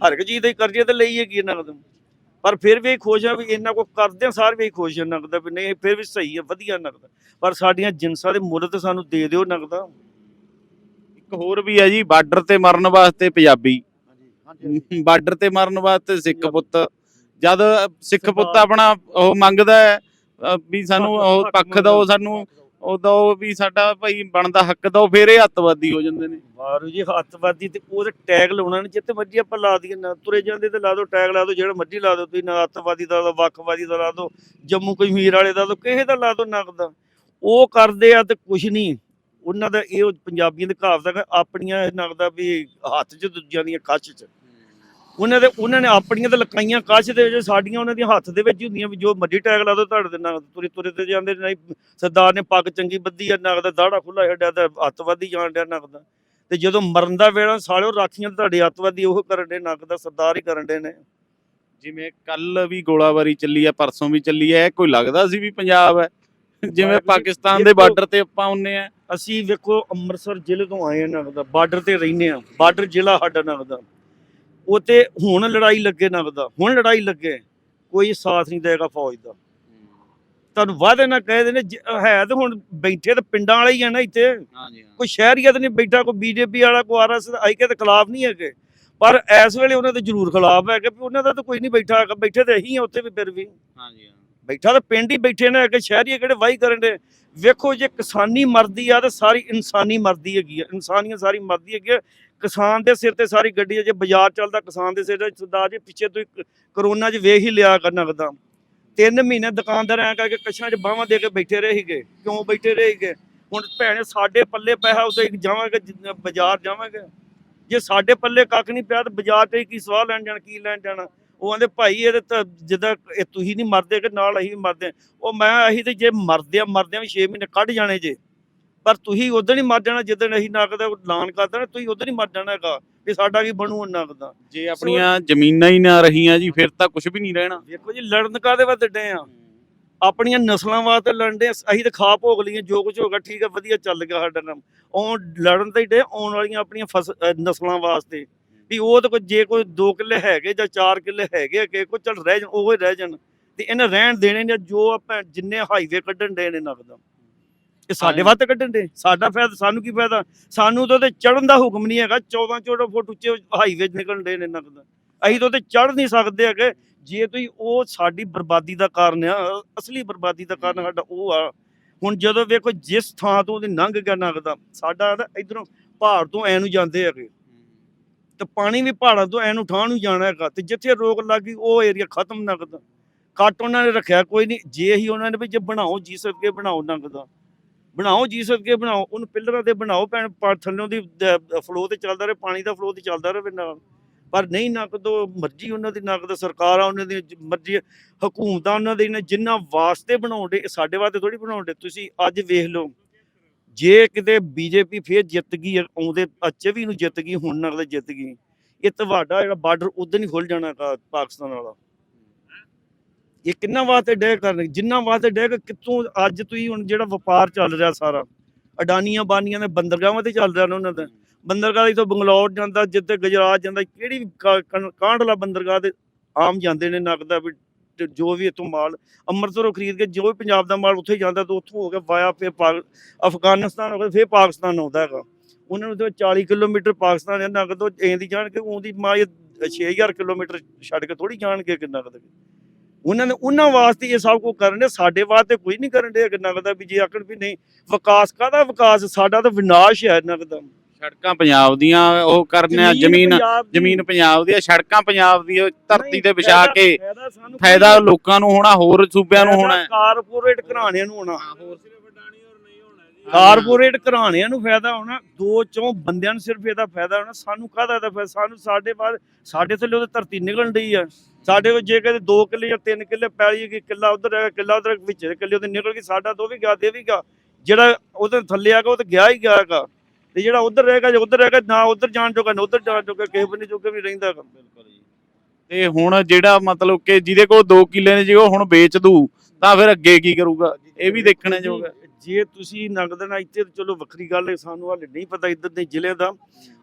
ਹਰ ਇੱਕ ਚੀਜ਼ ਦੇ ਕਰਜ਼ੇ ਤੇ ਲਈ ਹੈਗੀ ਨਗਦ ਪਰ ਫਿਰ ਵੀ ਖੁਸ਼ ਆ ਵੀ ਇਹਨਾਂ ਕੋ ਕਰਦੇ ਆ ਸਾਰੇ ਵੀ ਖੁਸ਼ ਆ ਨਗਦਾ ਵੀ ਨਹੀਂ ਫਿਰ ਵੀ ਸਹੀ ਹੈ ਵਧੀਆ ਨਗਦਾ। ਪਰ ਸਾਡੀਆਂ ਜਿੰਸਾਂ ਦੇ ਮੁੱਲ ਤੇ ਸਾਨੂੰ ਦੇ ਦਿਓ ਨਗਦਾ। ਇੱਕ ਹੋਰ ਵੀ ਹੈ ਜੀ ਬਾਰਡਰ ਤੇ ਮਰਨ ਵਾਸਤੇ ਪੰਜਾਬੀ। ਬਾਰਡਰ ਤੇ ਮਰਨ ਵਾਸਤੇ ਸਿੱਖ ਪੁੱਤ। ਜਦ ਸਿੱਖ ਪੁੱਤ। ਆਪਣਾ ਉਹ ਮੰਗਦਾ ਹੈ ਵੀ ਸਾਨੂੰ ਉਹ ਪੱਖ ਦਿਓ ਸਾਨੂੰ ਉਹ ਵੀ ਸਾਡਾ ਭਾਈ ਬਣਦਾ ਹੱਕ ਦਿਓ ਫਿਰ ਇਹ ਅੱਤਵਾਦੀ ਹੋ ਜਾਂਦੇ ਨੇ। ਮਾਰੂ ਜੀ ਹੱਤਵਾਦੀ ਤੇ ਉਹਦੇ ਟੈਗ ਲਾਉਣਾ ਨਹੀਂ ਜਿੱਥੇ ਮਰਜ਼ੀ ਆਪਾਂ ਲਾ ਦਈਏ, ਨਾ ਤੁਰੇ ਜਾਂਦੇ ਤੇ ਲਾ ਦਿਓ ਟੈਗ ਲਾ ਦਿਓ ਜਿਹੜਾ ਮਰਜ਼ੀ ਲਾ ਦਿਓ ਤੁਸੀਂ ਨਾ ਅੱਤਵਾਦੀ ਦਾ ਵੱਖਵਾਦੀ ਦਾ ਲਾ ਦਿਓ ਜੰਮੂ ਕਸ਼ਮੀਰ ਵਾਲੇ ਦਾ ਦਿਓ ਕਿਸੇ ਦਾ ਲਾ ਦਿਓ ਨਕਦਾ। ਉਹ ਕਰਦੇ ਆ ਤੇ ਕੁਛ ਨਹੀਂ ਉਹਨਾਂ ਦਾ ਇਹ ਪੰਜਾਬੀਆਂ ਦੇ ਕਹਾਵਤ ਹੈ ਆਪਣੀਆਂ ਨਕਦਾ ਵੀ ਹੱਥ 'ਚ, ਦੂਜਿਆਂ ਦੀਆਂ ਕੱਛ 'ਚ। ਉਹਨਾਂ ਦੇ ਉਹਨਾਂ ਨੇ ਆਪਣੀਆਂ ਤੇ ਲਕਾਈਆਂ ਕੱਛ ਦੇ ਵਿੱਚ ਸਾਡੀਆਂ ਉਹਨਾਂ ਦੀਆਂ ਹੱਥ ਦੇ ਵਿੱਚ ਹੀ ਹੁੰਦੀਆਂ ਵੀ ਜੋ ਮਰਜ਼ੀ ਟੈਗ ਲਾ ਦਿਓ ਤੁਹਾਡੇ ਦੇ ਨਾਲ ਤੁਰੇ ਤੁਰੇ ਤੇ ਜਾਂਦੇ ਨਹੀਂ। ਸਰਦਾਰ ਨੇ ਪੱਗ ਚੰਗੀ ਬੱਧੀ ਆ ਨਗਦਾ ਦਾੜਾ ਖੁੱਲਾ ਛੱਡਿਆ ਤੇ ਅੱਤਵਾਦੀ ਜਾਣ ਡਿਆ ਨਗਦਾ ਤੇ ਜਦੋਂ ਮਰਨ ਦਾ ਵੇਲਾ ਸਾਲਿਓ ਰਾਖੀਆਂ ਤੁਹਾਡੇ ਅੱਤਵਾਦੀ ਉਹ ਕਰਨ ਦੇ ਨਗਦਾ ਸਰਦਾਰ ਹੀ ਕਰਨ ਦੇ ਨੇ। ਜਿਵੇਂ ਕੱਲ ਵੀ ਗੋਲਾਬਾਰੀ ਚੱਲੀ ਹੈ ਪਰਸੋਂ ਵੀ ਚੱਲੀ ਹੈ ਕੋਈ ਲੱਗਦਾ ਸੀ ਵੀ ਪੰਜਾਬ ਹੈ? ਜਿਵੇਂ ਪਾਕਿਸਤਾਨ ਦੇ ਬਾਰਡਰ ਤੇ ਆਪਾਂ ਹੁੰਨੇ ਆ। ਅਸੀਂ ਵੇਖੋ ਅੰਮ੍ਰਿਤਸਰ ਜ਼ਿਲ੍ਹੇ ਤੋਂ ਆਏ ਹਾਂ ਨਗਦਾ ਬਾਰਡਰ ਤੇ ਰਹਿੰਦੇ ਆ। ਬਾਰਡਰ ਜ਼ਿਲ੍ਹਾ ਸਾਡਾ ਨਗਦਾ ਉਤੇ ਹੁਣ ਲੜਾਈ ਲੱਗੇ ਨਗਦਾ ਹੁਣ ਲੜਾਈ ਲੱਗੇ ਕੋਈ ਸਾਥ ਨਹੀਂ ਦੇਗਾ ਫੌਜ ਦਾ। ਤੁਹਾਨੂੰ ਵਾਅਦੇ ਨਾ ਕਹਿ ਦੇਣੇ ਹੈ ਤੇ ਹੁਣ ਬੈਠੇ ਤੇ ਪਿੰਡਾਂ ਵਾਲੇ ਹੀ ਆ ਨਾ ਇੱਥੇ। ਕੋਈ ਸ਼ਹਿਰੀਅਤ ਨਹੀਂ ਬੈਠਾ ਕੋਈ ਬੀਜੇਪੀ ਵਾਲਾ ਕੋਈ ਆਰਐਸ ਆਈ ਕੇ ਦੇ ਖਿਲਾਫ ਨਹੀਂ ਹੈਗੇ। ਪਰ ਇਸ ਵੇਲੇ ਉਹਨਾਂ ਦੇ ਜ਼ਰੂਰ ਖਿਲਾਫ ਹੈ ਕਿ ਉਹਨਾਂ ਦਾ ਤਾਂ ਕੋਈ ਨਹੀਂ ਬੈਠਾ ਬੈਠੇ ਤੇ ਅਸੀਂ ਆ ਉੱਥੇ ਵੀ ਫਿਰ ਵੀ। ਹਾਂਜੀ ਬੈਠਾ ਤਾਂ ਪਿੰਡ ਹੀ ਬੈਠੇ ਨੇ ਕਿ ਸ਼ਹਿਰੀ ਕਿਹੜੇ ਵਾਹੀ ਕਰਨ ਦੇ? ਵੇਖੋ ਜੇ ਕਿਸਾਨੀ ਮਰਦੀ ਆ ਤਾਂ ਸਾਰੀ ਇਨਸਾਨੀ ਮਰਦੀ ਹੈਗੀ ਆ ਇਨਸਾਨੀਅਤ ਸਾਰੀ ਮਰਦੀ ਹੈਗੀ ਆ ਕਿਸਾਨ ਦੇ ਸਿਰ ਤੇ ਸਾਰੀ ਗੱਡੀ ਆ, ਜੇ ਬਾਜ਼ਾਰ ਚੱਲਦਾ ਕਿਸਾਨ ਦੇ ਸਿਰ ਤੇ ਸਰਦਾਰ ਜੀ, ਪਿੱਛੇ ਤੁਸੀਂ ਕਰੋਨਾ 'ਚ ਵੇਖ ਹੀ ਲਿਆ ਕਰਨਾ ਕਦਾਂ ਤਿੰਨ ਮਹੀਨੇ ਦੁਕਾਨਦਾਰ ਐਂ ਕਰਕੇ ਕੱਛਾਂ 'ਚ ਬਾਹਾਂ ਦੇ ਕੇ ਬੈਠੇ ਰਹੇ ਸੀਗੇ, ਕਿਉਂ ਬੈਠੇ ਰਹੇ ਸੀਗੇ? ਹੁਣ ਭੈਣੇ ਸਾਡੇ ਪੱਲੇ ਪੈਸਾ ਉਤੇ ਜਾਵਾਂਗੇ ਬਾਜ਼ਾਰ ਜਾਵਾਂਗੇ। ਜੇ ਸਾਡੇ ਪੱਲੇ ਕੱਖ ਨਹੀਂ ਪਿਆ ਤਾਂ ਬਾਜ਼ਾਰ ਤੇ ਕੀ ਸਵਾਹ ਲੈਣ ਜਾਣਾ, ਕੀ ਲੈਣ ਜਾਣਾ? ਉਹ ਕਹਿੰਦੇ ਭਾਈ ਇਹਦੇ ਤਾਂ ਜਿੱਦਾਂ ਇਹ ਤੁਸੀਂ ਨਹੀਂ ਮਰਦੇ ਕਿ ਨਾਲ ਅਸੀਂ ਵੀ ਮਰਦੇ ਹਾਂ। ਉਹ ਮੈਂ ਅਸੀਂ ਤੇ ਜੇ ਮਰਦੇ ਆ ਮਰਦੇ ਆ ਵੀ 6 ਮਹੀਨੇ ਕੱਢ ਜਾਣੇ ਜੇ। ਪਰ ਤੁਸੀਂ ਉਦੋਂ ਹੀ ਮਰ ਜਾਣਾ ਜਿੱਦਣ ਅਸੀਂ ਨਕਦਾ ਐਲਾਨ ਕਰ ਦੇਣਾ ਤੁਸੀਂ ਉਦੋਂ ਹੀ ਮਰ ਜਾਣਾ ਹੈਗਾ ਵੀ ਸਾਡਾ ਕੀ ਬਣੂ ਨਕਦਾ ਜੇ ਆਪਣੀਆਂ ਜ਼ਮੀਨਾਂ ਹੀ ਨਾ ਰਹੀਆਂ ਜੀ ਫਿਰ ਤਾਂ ਕੁਝ ਵੀ ਨਹੀਂ ਰਹਿਣਾ। ਵੇਖੋ ਜੀ ਲੜਨ ਕਾਦੇ ਵਾਸਤੇ ਡੇ ਆ? ਆਪਣੀਆਂ ਨਸਲਾਂ ਵਾਸਤੇ ਲੜਦੇ ਅਸੀਂ ਤਾਂ ਖਾ ਭੋਗ ਲਈਆਂ ਜੋ ਕੁਝ ਹੋਗਾ ਠੀਕ ਹੈ ਵਧੀਆ ਚੱਲ ਗਿਆ ਸਾਡਾ ਕੰਮ। ਉਹ ਲੜਨ ਤੇ ਡੇ ਆਉਣ ਵਾਲੀਆਂ ਆਪਣੀਆਂ ਨਸਲਾਂ ਵਾਸਤੇ। ਵੀ ਉਹ ਤਾਂ ਕੋਈ ਜੇ ਕੋਈ 2 ਕਿੱਲੇ ਹੈਗੇ ਜਾਂ 4 ਕਿੱਲੇ ਹੈਗੇ ਕਿ ਕੋਈ ਚੱਲ ਰਹਿ ਜਾਣ ਉਹ ਹੀ ਰਹਿ ਜਾਣ। ਤੇ ਇਹਨਾਂ ਰਹਿਣ ਦੇਣੇ ਨੇ ਜੋ ਆਪਾਂ ਜਿੰਨੇ ਹਾਈਵੇ ਕੱਢਣ ਦੇ ਨੇ ਨਗਦਾ ਇਹ ਸਾਡੇ। ਵਾਸਤੇ ਕੱਢਣ ਦੇ ਸਾਡਾ ਫਾਇਦਾ ਸਾਨੂੰ ਕੀ ਫਾਇਦਾ? ਸਾਨੂੰ ਤਾਂ ਤੇ ਚੜਨ ਦਾ ਹੁਕਮ ਨਹੀਂ ਹੈਗਾ 14 14 ਫੁੱਟ ਉੱਚੇ ਹਾਈਵੇ ਨਿਕਲਣ ਦੇ ਨੇ ਨਕਦ ਅਸੀਂ ਤਾਂ ਤੇ ਚੜ ਨਹੀਂ ਸਕਦੇ ਹੈਗੇ। ਜੇ ਤੁਸੀਂ ਉਹ ਸਾਡੀ ਬਰਬਾਦੀ ਦਾ ਕਾਰਨ ਆ ਅਸਲੀ ਬਰਬਾਦੀ ਦਾ ਕਾਰਨ ਸਾਡਾ ਉਹ ਆ ਹੁਣ ਜਦੋਂ ਵੇਖੋ ਜਿਸ ਥਾਂ ਤੋਂ ਉਹਦੀ ਲੰਘ ਗਿਆ ਨਗਦਾ ਸਾਡਾ ਇਧਰੋਂ ਪਹਾੜ ਤੋਂ ਐ ਨੂੰ ਜਾਂਦੇ ਹੈਗੇ। ਤੇ ਪਾਣੀ ਵੀ ਪਹਾੜਾਂ ਤੋਂ ਐ ਨੂੰ ਠਾਂ ਨੂੰ ਜਾਣਾ ਹੈਗਾ ਤੇ ਜਿੱਥੇ ਰੋਕ ਲੱਗੀ ਉਹ ਏਰੀਆ ਖਤਮ ਨਗਦਾ। ਕੱਟ ਉਹਨਾਂ ਨੇ ਰੱਖਿਆ ਕੋਈ ਨਹੀਂ ਜੇ ਹੀ ਉਹਨਾਂ ਨੇ ਵੀ ਜੇ ਬਣਾਓ ਜੀ ਸਦਕੇ ਬਣਾਓ ਨਗਦਾ। ਬਣਾਓ ਜੀ ਸਦਕੇ ਬਣਾਓ, ਉਹਨੂੰ ਪਿਲਰਾਂ ਤੇ ਬਣਾਓ ਭੈਣ ਪਾ- ਥੱਲੋਂ ਦੀ ਫਲੋ ਤੇ ਚੱਲਦਾ ਰਹੇ, ਪਾਣੀ ਦਾ ਫਲੋ ਤੇ ਚੱਲਦਾ ਰਹੇ ਨਾਲ। ਪਰ ਨਹੀਂ ਨਕਦੋ ਮਰਜ਼ੀ ਉਹਨਾਂ ਦੀ ਨਕਦ ਸਰਕਾਰਾਂ ਉਹਨਾਂ ਦੀ ਮਰਜ਼ੀ ਹਕੂਮਤਾਂ ਉਹਨਾਂ ਦੇ ਜਿੰਨਾ ਵਾਸਤੇ ਬਣਾਉਂਦੇ ਸਾਡੇ ਵਾਸਤੇ ਥੋੜੀ ਬਣਾਉਂਦੇ ਤੁਸੀਂ ਅੱਜ ਵੇਖ ਲਓ, ਜੇ ਕਿਤੇ ਬੀਜੇਪੀ ਫੇਰ ਜਿੱਤ ਗਈ, ਆਉਂਦੇ ਅੱਛੇ ਵੀ ਨੂੰ ਜਿੱਤ ਗਈ, ਹੁਣ ਨਕਦ ਜਿੱਤ ਗਈ। ਇਹ ਤੁਹਾਡਾ ਜਿਹੜਾ ਬਾਰਡਰ ਉਦੋਂ ਹੀ ਖੁੱਲ ਜਾਣਾ ਪਾਕਿਸਤਾਨ ਵਾਲਾ। ਇਹ ਕਿੰਨਾ ਵਾਸਤੇ ਡੇ ਕਰਨ ਜਿੰਨਾ ਵਾਸਤੇ ਡੇ ਕਿੱਥੋਂ ਅੱਜ ਤੁਸੀਂ ਹੁਣ ਜਿਹੜਾ ਵਪਾਰ ਚੱਲ ਰਿਹਾ ਸਾਰਾ, ਅਡਾਨੀਆਂ ਬਾਨੀਆਂ ਦੇ ਬੰਦਰਗਾਹਾਂ ਤੇ ਚੱਲ ਰਿਹਾ ਉਹਨਾਂ ਦਾ। ਬੰਦਰਗਾਹ ਤੋਂ ਬੰਗਲੌਰ ਜਾਂਦਾ, ਜਿੱਥੇ ਗੁਜਰਾਤ ਜਾਂਦਾ, ਕਿਹੜੀ ਕਾਂਡਲਾ ਬੰਦਰਗਾਹ ਤੇ ਆਮ ਜਾਂਦੇ ਨੇ ਨਕਦਾ ਵੀ ਜੋ ਵੀ ਇਥੋਂ ਮਾਲ, ਅੰਮ੍ਰਿਤਸਰੋਂ ਖਰੀਦ ਕੇ ਜੋ ਵੀ ਪੰਜਾਬ ਦਾ ਮਾਲ ਉੱਥੇ ਜਾਂਦਾ, ਤਾਂ ਉੱਥੋਂ ਹੋ ਕੇ ਵਾਇਆ ਫਿਰ ਪਾਕ- ਅਫਗਾਨਿਸਤਾਨ ਹੋ ਕੇ ਫਿਰ ਪਾਕਿਸਤਾਨ ਆਉਂਦਾ ਹੈਗਾ। ਉਹਨਾਂ ਨੂੰ ਤੇ 40 ਕਿਲੋਮੀਟਰ ਪਾਕਿਸਤਾਨ ਹੈ ਨਗਦ ਤੋਂ ਐਂਦੀ ਜਾਣ ਕੇ ਉਹਦੀ ਮਾਂ ਇਹ 6000 ਕਿਲੋਮੀਟਰ ਛੱਡ ਕੇ ਥੋੜੀ ਜਾਣਗੇ ਕਿ ਨਗਦ। ਉਹਨਾਂ ਨੇ ਉਹਨਾਂ ਵਾਸਤੇ ਇਹ ਸਭ ਕੁਝ ਕਰਨ ਦੇ ਸਾਡੇ ਵਾਸਤੇ ਕੋਈ ਨਹੀਂ ਕਰਨ ਦੇ ਨਗਦ ਦਾ ਵੀ ਜੇ ਆਕੜ ਵੀ ਨਹੀਂ ਵਿਕਾਸ ਕਾਹਦਾ ਵਿਕਾਸ? ਸਾਡਾ ਤਾਂ ਵਿਨਾਸ਼ ਹੈ ਨਗਦ ਸੜਕਾਂ ਪੰਜਾਬ ਦੀਆਂ ਉਹ ਕਰਨੇ ਆ ਜ਼ਮੀਨ ਜ਼ਮੀਨ ਪੰਜਾਬ ਦੀ ਸੜਕਾਂ ਪੰਜਾਬ ਦੀ ਧਰਤੀ ਤੇ ਵਿਛਾ ਕੇ ਫਾਇਦਾ ਲੋਕਾਂ ਨੂੰ ਹੋਣਾ ਹੋਰ ਸੂਬਿਆਂ ਨੂੰ ਹੋਣਾ। ਕਾਰਪੋਰੇਟ ਘਰਾਣਿਆਂ ਨੂੰ ਹੋਣਾ। ਕਾਰਪੋਰੇਟ ਘਰਾਣਿਆਂ ਨੂੰ ਫਾਇਦਾ ਹੋਣਾ, ਦੋ ਚੋਂ ਬੰਦਿਆਂ ਨੂੰ ਸਿਰਫ ਇਹਦਾ ਫਾਇਦਾ ਹੋਣਾ, ਸਾਨੂੰ ਕਾਹਦਾ ਇਹਦਾ ਫਾਇਦਾ? ਸਾਨੂੰ ਸਾਡੇ ਬਾਅਦ ਸਾਡੇ ਥੱਲੇ ਉਹਦੀ ਧਰਤੀ ਨਿਕਲਣ ਡਈ ਆ। ਸਾਡੇ ਕੋਲ ਜੇ ਕਦੇ 2 ਕਿੱਲੇ ਜਾਂ 3 ਕਿੱਲੇ ਪੈਲੀ ਗਈ ਕਿੱਲਾ ਉਧਰ ਹੈਗਾ, ਕਿੱਲਾ ਉਧਰ ਵਿੱਚ ਕਿੱਲੇ ਉਹਦੇ ਨਿਕਲ ਗਈ, ਸਾਡਾ ਦੋ ਵੀ ਗਿਆ ਦੇ ਵੀ ਗਿਆ। ਜਿਹੜਾ ਉਹਦੇ ਥੱਲੇ ਆਗਾ ਉਹ ਤਾਂ ਗਿਆ ਹੀ ਗਿਆ ਤੇ ਜਿਹੜਾ ਉਧਰ ਰਹੇਗਾ ਜੇ ਉਧਰ ਰਹੇਗਾ ਨਾ ਉਧਰ ਜਾਣ ਜੋਗਾ, ਨਾ ਉਧਰ ਜਾਣ ਜੋਗਾ, ਕਿਸੇ ਬੰਨੇ ਜੋਗਾ ਵੀ ਰਹਿੰਦਾ ਹੈਗਾ। ਤੇ ਹੁਣ ਜਿਹੜਾ ਮਤਲਬ ਕਿ ਜਿਹਦੇ ਕੋਲ 2 ਕਿੱਲੇ ਨੇ, ਜੇ ਉਹ ਹੁਣ ਵੇਚ ਦੂ, ਤਾਂ ਫਿਰ ਅੱਗੇ ਕੀ ਕਰੂਗਾ? ਇਹ ਵੀ ਦੇਖਣਾ ਹੈ ਜੇ ਤੁਸੀਂ ਨਗਦ ਨਾਲ ਇੱਥੇ ਚਲੋ ਵੱਖਰੀ ਗੱਲ ਹੈ ਸਾਨੂੰ ਹਾਲੇ ਨਹੀਂ ਪਤਾ ਇੱਧਰ ਦੇ ਜ਼ਿਲ੍ਹੇ ਦਾ।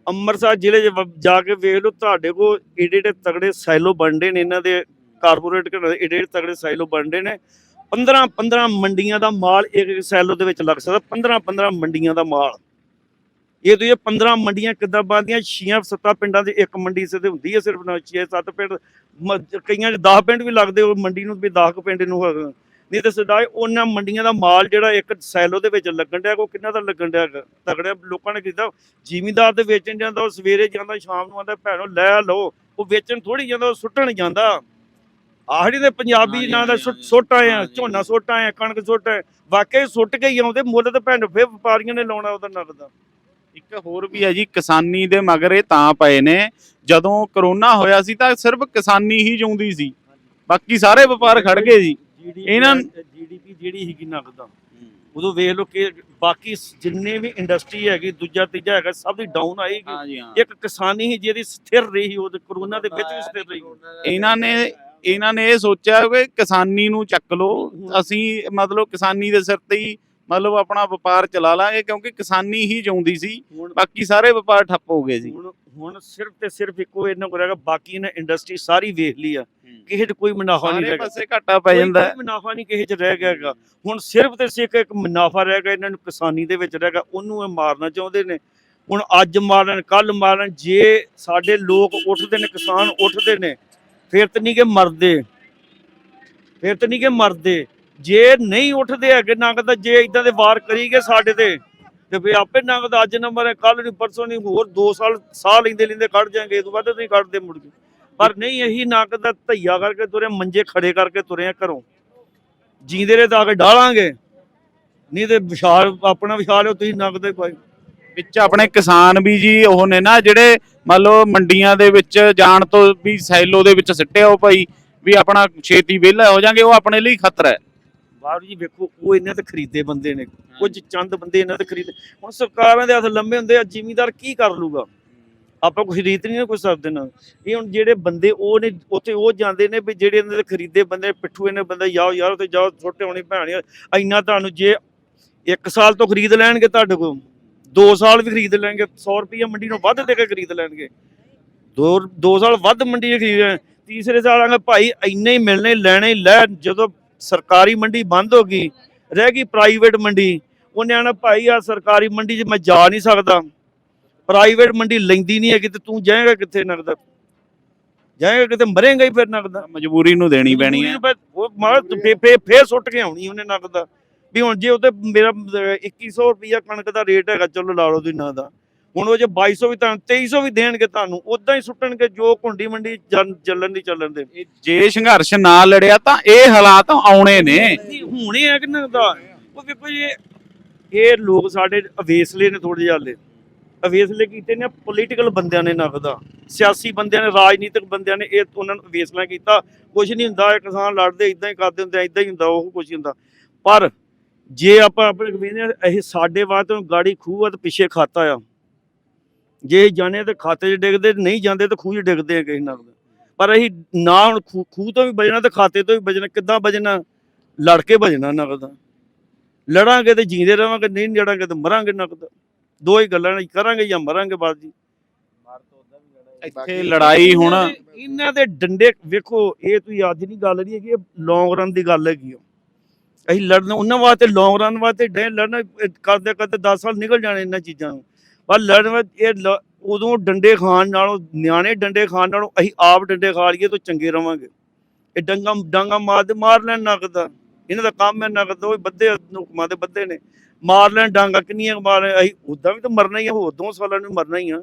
ਅੰਮ੍ਰਿਤਸਰ ਜ਼ਿਲ੍ਹੇ 'ਚ ਜਾ ਕੇ ਵੇਖ ਲਓ ਤੁਹਾਡੇ ਕੋਲ ਏਡੇ ਏਡੇ ਤਗੜੇ ਸਾਈਲੋ ਬਣਦੇ ਨੇ ਇਹਨਾਂ ਦੇ ਕਾਰਪੋਰੇਟ ਘਰਾਂ ਦੇ ਏਡੇ ਏਡੇ ਤਗੜੇ ਸਾਈਲੋ ਬਣਦੇ ਨੇ। 15 15 ਮੰਡੀਆਂ ਦਾ ਮਾਲ ਇੱਕ ਇੱਕ ਸਾਈਲੋ ਦੇ ਵਿੱਚ ਲੱਗ ਸਕਦਾ 15 15 ਮੰਡੀਆਂ ਦਾ ਮਾਲ। ਇਹ ਤੁਸੀਂ ਇਹ 15 ਮੰਡੀਆਂ ਕਿੱਦਾਂ ਬਣਦੀਆਂ? 6-7 ਪਿੰਡਾਂ ਦੇ ਇੱਕ ਮੰਡੀ ਸੇ ਤੇ ਹੁੰਦੀ ਹੈ ਸਿਰਫ ਨਾ 6-7 ਪਿੰਡ। ਕਈਆਂ 'ਚ 10 ਪਿੰਡ ਵੀ ਲੱਗਦੇ ਉਹ ਮੰਡੀ ਨੂੰ ਵੀ 10 ਕੁ ਪਿੰਡ ਨੂੰ ਨਹੀਂ ਤੇ ਸਦਾ ਉਹਨਾਂ ਮੰਡੀਆਂ ਦਾ ਮਾਲ ਜਿਹੜਾ ਇੱਕ ਸੈਲੋ ਦੇ ਵਿੱਚ ਲੱਗਣ ਡਿਆ ਉਹ ਕਿੰਨਾ ਦਾ ਲੱਗਣ ਡਿਆ? ਤਗੜੇ ਲੋਕਾਂ ਨੇ ਕੀਤਾ ਜ਼ਿਮੀਂਦਾਰ ਤੇ ਵੇਚਣ ਜਾਂਦਾ ਉਹ ਸਵੇਰੇ ਜਾਂਦਾ ਸ਼ਾਮ ਨੂੰ ਆਂਦਾ ਭੈਣੋ ਲੈ ਲਓ ਉਹ ਵੇਚਣ ਥੋੜੀ ਜਾਂਦਾ ਉਹ ਸੁੱਟਣ ਜਾਂਦਾ ਆਹੜੀ ਦੇ ਪੰਜਾਬੀ ਨਾਂ ਦਾ ਸੁੱਟ- ਆਏ ਆ। ਝੋਨਾ ਸੁੱਟ ਆਏ ਆ ਕਣਕ ਸੁੱਟ ਆਏ ਵਾਕਈ ਸੁੱਟ ਕੇ ਹੀ ਆਉਂਦੇ ਮੁੱਲ ਤੇ ਭੈਣ ਫੇਰ ਵਪਾਰੀਆਂ ਨੇ ਲਾਉਣਾ ਉਹਦਾ ਨਗਦ ਇੱਕ ਹੋਰ ਵੀ ਹੈ ਜੀ ਕਿਸਾਨੀ ਦੇ ਮਗਰ ਇਹ ਤਾਂ ਪਏ ਨੇ ਜਦੋਂ ਕਰੋਨਾ ਹੋਇਆ ਸੀ ਤਾਂ ਸਿਰਫ ਕਿਸਾਨੀ ਹੀ ਜਿਉਂਦੀ ਸੀ ਬਾਕੀ ਸਾਰੇ ਵਪਾਰ ਖੜ ਗਏ ਜੀ ਇਹਨਾਂ- ਜੀਡੀਪੀ ਜਿਹੜੀ ਸੀਗੀ ਨਗਦ ਦਾ ਉਦੋਂ ਵੇਖ ਲਓ ਕਿ ਬਾਕੀ ਜਿੰਨੇ ਵੀ ਇੰਡਸਟਰੀ ਹੈਗੀ ਦੂਜਾ ਤੀਜਾ ਹੈਗਾ ਸਭ ਦੀ ਡਾਊਨ ਆਏਗੀ ਇੱਕ ਕਿਸਾਨੀ ਹੀ ਜਿਹਦੀ ਸਥਿਰ ਰਹੀ ਉਹ ਕਰੋਨਾ ਦੇ ਵਿੱਚ ਵੀ ਸਥਿਰ ਰਹੀ। ਇਹਨਾਂ ਨੇ ਇਹਨਾਂ ਨੇ ਇਹ ਸੋਚਿਆ ਕਿ ਕਿਸਾਨੀ ਨੂੰ ਚੱਕ ਲਓ। ਅਸੀਂ ਮਤਲਬ ਕਿਸਾਨੀ ਦੇ ਸਿਰ ਤੇ ਹੀ ਮਤਲਬ ਆਪਣਾ ਵਪਾਰ ਚਲਾ ਲਾਂਗੇ ਕਿਉਂਕਿ ਕਿਸਾਨੀ ਹੀ ਜਿਉਂਦੀ ਸੀ ਬਾਕੀ ਸਾਰੇ ਵਪਾਰ ਠੱਪ ਹੋ ਗਏ ਸੀ। ਹੁਣ ਸਿਰਫ ਤੇ ਸਿਰਫ ਇੱਕੋ ਇਹਨਾਂ ਕੋਲ ਹੈਗਾ ਬਾਕੀ ਨੇ ਇੰਡਸਟਰੀ ਸਾਰੀ ਵੇਖ ਲਈ ਆ ਕਿਸੇ 'ਚ ਕੋਈ ਮੁਨਾਫਾ ਨਹੀਂ ਰਹੇਗਾ ਪਾਸੇ ਘਾਟਾ ਪੈ ਜਾਂਦਾ। ਕੋਈ ਮੁਨਾਫਾ ਨਹੀਂ ਕਿਸੇ 'ਚ ਰਹਿ ਗਿਆ ਹੈਗਾ। ਹੁਣ ਸਿਰਫ ਤੇ ਸਿਰਫ ਇੱਕ ਮੁਨਾਫਾ ਰਹਿ ਗਿਆ ਇਹਨਾਂ ਨੂੰ ਕਿਸਾਨੀ ਦੇ ਵਿੱਚ ਰਹਿ ਗਿਆ ਉਹਨੂੰ ਇਹ ਮਾਰਨਾ ਚਾਹੁੰਦੇ ਨੇ। ਹੁਣ ਅੱਜ ਮਾਰਨ ਕੱਲ ਮਾਰਨ ਜੇ ਸਾਡੇ ਲੋਕ ਉੱਠਦੇ ਨੇ ਕਿਸਾਨ ਉੱਠਦੇ ਨੇ ਫਿਰ ਤਾਂ ਨਹੀਂ ਕਿ ਮਰਦੇ। ਫਿਰ ਤਾਂ ਨਹੀਂ ਕਿ ਮਰਦੇ। ਜੇ ਨਹੀਂ ਉੱਠਦੇ ਹੈਗੇ ਨਗਦ ਜੇ ਇਦਾਂ ਦੇ ਵਾਰ ਕਰੀਗੇ ਸਾਡੇ ਤੇ। ਤੇ ਫਿਰ ਆਪੇ ਨਗਦ ਅੱਜ ਨੰਬਰ ਹੈ ਕੱਲ ਨਹੀਂ, ਪਰਸੋਂ ਨਹੀਂ, ਹੋਰ 2 ਸਾਲ, ਸਾਹ ਲੈਂਦੇ ਲੈਂਦੇ ਕੱਢ ਜਾਣਗੇ, ਇਹ ਤੋਂ ਵੱਧ ਨਹੀਂ ਕੱਢਦੇ ਮੁੜ ਕੇ। ਪਰ ਨਹੀਂ, ਇਹੀ ਨਗਦ ਦਾ ਧਈਆ ਕਰਕੇ ਤੁਰੇ, ਮੰਜੇ ਖੜੇ ਕਰਕੇ ਤੁਰੇ ਆ ਘਰੋਂ। ਜੀਂਦੇ ਰਹੇ ਤਾਂ ਕੇ ਡਾਲਾਂਗੇ। ਨਹੀਂ ਤੇ ਵਿਸ਼ਾਲ, ਆਪਣਾ ਵਿਸ਼ਾਲ ਹੋ, ਤੁਸੀਂ ਨਗਦ ਦੇ ਵਿੱਚ ਆਪਣੇ ਕਿਸਾਨ ਵੀ ਜੀ, ਉਹ ਨੇ ਨਾ ਜਿਹੜੇ ਮੰਨ ਲਓ ਮੰਡੀਆਂ ਦੇ ਵਿੱਚ ਜਾਣ ਤੋਂ ਵੀ ਸੈਲੋ ਦੇ ਵਿੱਚ ਸਿੱਟਿਆ ਉਹ ਭਾਈ, ਵੀ ਆਪਣਾ ਛੇਤੀ ਵਿਹਲਾ ਹੋ ਜਾਾਂਗੇ ਉਹ ਆਪਣੇ ਲਈ ਖਤਰਾ ਹੈ। ਬਾਹਰ ਜੀ ਵੇਖੋ ਉਹ ਇਹਨਾਂ ਤੇ ਖਰੀਦੇ ਬੰਦੇ ਨੇ। ਕੁਝ ਚੰਦ ਬੰਦੇ ਇਹਨਾਂ ਤੇ ਖਰੀਦੇ। ਹੁਣ ਸਰਕਾਰਾਂ ਦੇ ਹੱਥ ਲੰਮੇ ਹੁੰਦੇ ਆ ਜ਼ਿਮੀਂਦਾਰ ਕੀ ਕਰ ਲੂਗਾ? ਆਪਾਂ ਕੋਈ ਖਰੀਦ ਨਹੀਂ ਕੋਈ ਸਕਦੇ ਨਾਲ। ਇਹ ਹੁਣ ਜਿਹੜੇ ਬੰਦੇ ਉਹ ਨੇ ਉੱਥੇ ਉਹ ਜਾਂਦੇ ਨੇ ਵੀ ਜਿਹੜੇ ਇਹਨਾਂ ਦੇ ਖਰੀਦੇ ਬੰਦੇ ਪਿੱਠੂ ਇਹਨੇ ਬੰਦੇ ਜਾਓ ਯਾਰ ਉੱਥੇ ਜਾਓ ਛੋਟੇ ਹੋਣੀ ਭੈਣ ਇੰਨਾ ਤੁਹਾਨੂੰ ਜੇ 1 ਸਾਲ ਤੋਂ ਖਰੀਦ ਲੈਣਗੇ ਤੁਹਾਡੇ ਕੋਲ 2 ਸਾਲ ਵੀ ਖਰੀਦ ਲੈਣਗੇ 100 ਰੁਪਏ ਮੰਡੀ ਨੂੰ ਵੱਧ ਦੇ ਕੇ ਖਰੀਦ ਲੈਣਗੇ। ਦੋ 2 ਸਾਲ ਵੱਧ ਮੰਡੀ ਖਰੀਦ ਲੈਣ ਤੀਸਰੇ ਸਾਲ ਆਂਗੇ ਭਾਈ ਇੰਨੇ ਹੀ ਮਿਲਣੇ ਲੈਣੇ ਲੈ ਜਦੋਂ ਸਰਕਾਰੀ ਮੰਡੀ ਬੰਦ ਹੋ ਗਈ ਰਹਿ ਗਈ ਪ੍ਰਾਈਵੇਟ ਮੰਡੀ। ਉਹਨੇ ਆਣਾ ਭਾਈ ਆ ਸਰਕਾਰੀ ਮੰਡੀ 'ਚ ਮੈਂ ਜਾ ਨਹੀਂ ਸਕਦਾ। ਪ੍ਰਾਈਵੇਟ ਮੰਡੀ ਲੈਂਦੀ ਨਹੀਂ ਹੈਗੀ ਤੇ ਤੂੰ ਜਾਏਗਾ ਕਿੱਥੇ ਨਗਦ? ਜਾਏਗਾ ਕਿਤੇ ਮਰੇਗਾ ਹੀ ਫਿਰ ਨਗਦ। ਮਜਬੂਰੀ ਨੂੰ ਦੇਣੀ ਪੈਣੀ ਹੈ। ਉਹ ਮਾਰ ਫੇ ਫੇ ਸੁੱਟ ਕੇ ਆਉਣੀ ਉਹਨੇ ਨਗਦ। ਦਾ ਵੀ ਹੁਣ ਜੇ ਉਹਤੇ ਮੇਰਾ ਅਹ, 2100 ਰੁਪਿਆ ਕਣਕ ਦਾ ਰੇਟ ਹੈਗਾ ਚਲੋ ਲਾ ਲਓ ਤੁਸੀਂ ਨਾ ਦਾ। ਹੁਣ ਉਹ ਜੇ 2200 ਵੀ ਤਾਂ 2300 ਵੀ ਦੇਣਗੇ ਤੁਹਾਨੂੰ ਉਦਾਂ ਹੀ ਸੁੱਟਣਗੇ ਜੋ ਕੁੰਡੀ ਮੰਡੀ ਚੱਲ- ਚੱਲਣ ਦੀ ਚੱਲਣ ਦੇ। ਜੇ ਸੰਘਰਸ਼ ਨਾ ਲੜਿਆ ਤਾਂ ਇਹ ਹਾਲਾਤ ਆਉਣੇ ਨੇ। ਹੁਣੇ ਆ ਕਿ ਨਾ ਦਾ? ਉਹ ਵੇਖੋ ਜੀ ਇਹ- ਲੋਕ ਸਾਡੇ ਅਵੇਸਲੇ ਨੇ ਥੋੜੇ ਜਿਹੇ ਹਾਲੇ। ਅਵੇਸਲੇ ਕੀਤੇ ਨੇ ਪੋਲੀਟੀਕਲ ਬੰਦਿਆਂ ਨੇ ਨਗਦਾ ਸਿਆਸੀ ਬੰਦਿਆਂ ਨੇ ਰਾਜਨੀਤਿਕ ਬੰਦਿਆਂ ਨੇ ਇਹ ਉਹਨਾਂ ਨੂੰ ਅਵੇਸਲਾ ਕੀਤਾ। ਕੁਝ ਨਹੀਂ ਹੁੰਦਾ ਕਿਸਾਨ ਲੜਦੇ ਇਦਾਂ ਹੀ ਕਰਦੇ ਹੁੰਦੇ ਇਦਾਂ ਹੀ ਹੁੰਦਾ ਉਹ ਕੁਝ ਹੁੰਦਾ। ਪਰ ਜੇ ਆਪਾਂ ਆਪਣੇ ਕਹਿੰਦੇ ਇਹ ਸਾਡੇ ਵਾਸਤੇ ਗਾੜੀ ਖੂਹ ਆ ਤੇ ਪਿੱਛੇ ਖਾਤਾ ਆ। ਜੇ ਜਾਣੇ ਤੇ ਖਾਤੇ 'ਚ ਡਿੱਗਦੇ ਨਹੀਂ ਜਾਂਦੇ ਤੇ ਖੂਹ 'ਚ ਡਿੱਗਦੇ ਆ ਕਿਸੇ ਨਾਲ ਪਰ ਅਸੀਂ ਨਾ ਹੁਣ ਖੂਹ ਤੋਂ ਵੀ ਬਚਣਾ ਤੇ ਖਾਤੇ ਤੋਂ ਵੀ ਬਚਣਾ ਕਿੱਦਾਂ ਬਚਣਾ? ਲੜ ਕੇ ਭਜਣਾ ਨਗਦ ਲੜਾਂਗੇ ਤੇ ਜੀਂਦੇ ਰਵਾਂਗੇ ਨਹੀਂ ਲੜਾਂਗੇ ਤੇ ਮਰਾਂਗੇ ਨਗਦ ਦੋ ਹੀ ਗੱਲਾਂ ਨੇ ਕਰਾਂਗੇ ਜਾਂ ਮਰਾਂਗੇ ਬਾਅਦ ਜੀ ਇੱਥੇ ਲੜਾਈ ਹੁਣ ਇਹਨਾਂ ਦੇ- ਡੰਡੇ ਵੇਖੋ ਇਹ ਤੁਸੀਂ ਅੱਜ ਦੀ ਗੱਲ ਨਹੀਂ ਹੈਗੀ ਇਹ ਲੌਂਗ ਰਨ ਦੀ ਗੱਲ ਹੈਗੀ ਆ। ਅਸੀਂ ਲੜਨ ਉਹਨਾਂ ਵਾਸਤੇ ਲੌਂਗ ਰਨ ਵਾਸਤੇ ਡੇ ਲੜਨ ਕਰਦੇ ਕਰਦੇ 10 ਸਾਲ ਨਿਕਲ ਜਾਣੇ ਇਹਨਾਂ ਚੀਜ਼ਾਂ ਨੂੰ। ਪਰ ਲੜਨ ਇਹ ਉਦੋਂ ਡੰਡੇ ਖਾਣ ਨਾਲੋਂ, ਨਿਆਣੇ ਡੰਡੇ ਖਾਣ ਨਾਲੋਂ ਅਸੀਂ ਆਪ ਡੰਡੇ ਖਾ ਲਈਏ ਤਾਂ ਚੰਗੇ ਰਵਾਂਗੇ। ਇਹ ਡੰਗਾ, ਡਾਂਗਾ ਮਾਰ ਦੇ ਮਾਰ ਲੈਣ ਨਗਦ ਇਹਨਾਂ ਦਾ ਕੰਮ ਹੈ ਨਗਦ ਉਹ ਬੱਦੇ ਹੁਕਮਾਂ ਦੇ ਬੱਦੇ ਨੇ। ਮਾਰ ਲੈਣ ਡਾਂਗਾ ਕਿੰਨੀਆਂ ਕੁ ਮਾਰ ਅਸੀਂ ਉਦਾਂ ਵੀ ਤਾਂ ਮਰਨਾ ਹੀ ਆ, ਹੋਰ ਦੋ ਸਾਲਾਂ ਨੂੰ ਮਰਨਾ ਹੀ ਆ।